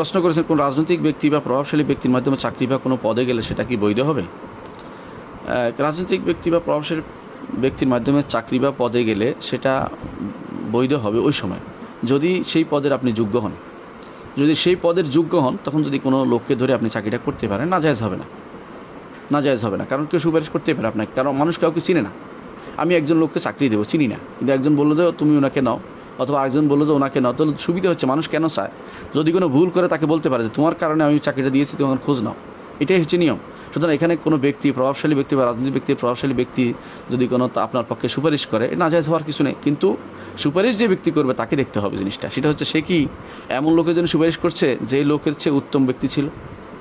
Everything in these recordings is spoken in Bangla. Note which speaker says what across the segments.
Speaker 1: প্রশ্ন করেছেন, কোন রাজনৈতিক ব্যক্তি বা প্রভাবশালী ব্যক্তির মাধ্যমে চাকরি বা কোনো পদে গেলে সেটা কি বৈধ হবে? রাজনৈতিক ব্যক্তি বা প্রভাবশালী ব্যক্তির মাধ্যমে চাকরি বা পদে গেলে সেটা বৈধ হবে ওই সময়। যদি সেই পদের আপনি যোগ্য হন। যদি সেই পদের যোগ্য হন, তখন যদি কোনো লোককে ধরে আপনি চাকরিটা করতে পারেন না জায়জ হবে না। না জায়জ হবে না। কারণ কেউ সুপারিশ করতে পারে আপনাকে। কারণ মানুষ কাউকে চিনে না। আমি একজন লোককে চাকরি দেবো, চিনি না। কিন্তু একজন বলল যে, তুমি ওনাকে নাও। অথবা একজন বলল যে ওনাকে নাও তাহলে সুবিধা হচ্ছে, মানুষ কেন চায়? যদি কোনো ভুল করে তাকে বলতে পারে যে তোমার কারণে আমি চাকরিটা দিয়েছি, তুমি আমার খোঁজ নাও। এটাই হচ্ছে নিয়ম। সুতরাং এখানে কোনো ব্যক্তি, প্রভাবশালী ব্যক্তি বা রাজনৈতিক ব্যক্তির প্রভাবশালী ব্যক্তি যদি কোনো আপনার পক্ষে সুপারিশ করে না যায় হওয়ার কিছু নেই। কিন্তু সুপারিশ যে ব্যক্তি করবে, তাকে দেখতে হবে জিনিসটা। সেটা হচ্ছে সে কি এমন লোকের জন্য সুপারিশ করছে যে লোকের চেয়ে উত্তম ব্যক্তি ছিল?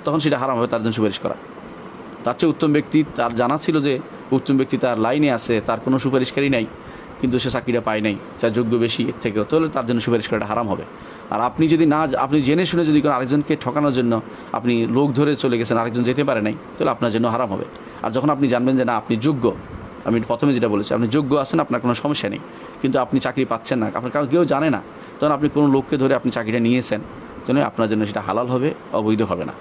Speaker 1: তখন সেটা হারাম হবে তার জন্য সুপারিশ করা। তার চেয়ে উত্তম ব্যক্তি, তার জানা ছিল যে উত্তম ব্যক্তি তার লাইনে আছে, তার কোনো সুপারিশকারী নাই। কিন্তু সে চাকরিটা পায় নাই, যার যোগ্য বেশি এর থেকেও, তাহলে তার জন্য সুপারিশ করাটা হারাম হবে। আর আপনি যদি না আপনি জেনে শুনে যদি কোনো আরেকজনকে ঠকানোর জন্য আপনি লোক ধরে চলে গেছেন, আরেকজন যেতে পারে নাই, তাহলে আপনার জন্য হারাম হবে। আর যখন আপনি জানবেন যে না, আপনি যোগ্য, আমি প্রথমে যেটা বলেছি, আপনি যোগ্য আছেন, আপনার কোনো সমস্যা নেই, কিন্তু আপনি চাকরি পাচ্ছেন না আপনার কারণ কেউ জানে না, তখন আপনি কোনো লোককে ধরে আপনি চাকরিটা নিয়েছেন, তাহলে আপনার জন্য সেটা হালাল হবে, অবৈধ হবে না।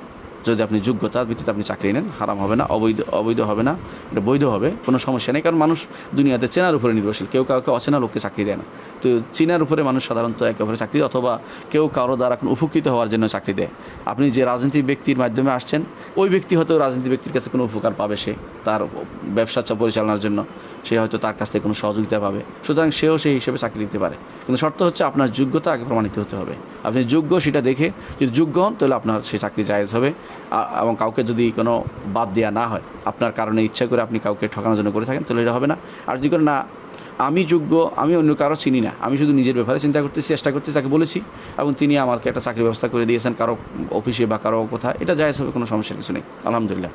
Speaker 1: যদি আপনি যোগ্যতার ভিত্তিতে আপনি চাকরি নেন, হারাম হবে না, অবৈধ অবৈধ হবে না, এটা বৈধ হবে, কোনো সমস্যা নেই, কারণ মানুষ দুনিয়াতে চেনার উপরে নির্ভরশীল, কেউ কাউকে অচেনা লোককে চাকরি দেয় না। তো চেনার উপরে মানুষ সাধারণত একে অপরে চাকরি অথবা কেউ কারও দ্বারা কোনো উপকৃত হওয়ার জন্য চাকরি দেয়। আপনি যে রাজনীতি ব্যক্তির মাধ্যমে আসছেন, ওই ব্যক্তি হয়তো রাজনীতি ব্যক্তির কাছে কোনো উপকার পাবে, সে তার ব্যবসা পরিচালনার জন্য, সে হয়তো তার কাছ থেকে কোনো সহযোগিতা পাবে, সুতরাং সেও সেই হিসেবে চাকরি দিতে পারে। কিন্তু শর্ত হচ্ছে আপনার যোগ্যতা আগে প্রমাণিত হতে হবে। আপনি যোগ্য সেটা দেখে, যদি যোগ্য হন, তাহলে আপনার সেই চাকরি জায়েজ হবে। এবং কাউকে যদি কোনো বাদ দেওয়া না হয়, আপনার কারণে ইচ্ছা করে আপনি কাউকে ঠকানোর জন্য করে থাকেন, তাহলে এটা হবে না। আর যদি না, আমি যোগ্য, আমি অন্য কারও চিনি না, আমি শুধু নিজের ব্যাপারে চিন্তা করতেছি চেষ্টা করতেছি তাকে বলেছি, এবং তিনি আমাকে একটা চাকরির ব্যবস্থা করে দিয়েছেন, কারও অফিসে বা কারও কোথায়, এটা যায় হবে, কোনো সমস্যার কিছু নেই, আলহামদুলিল্লাহ।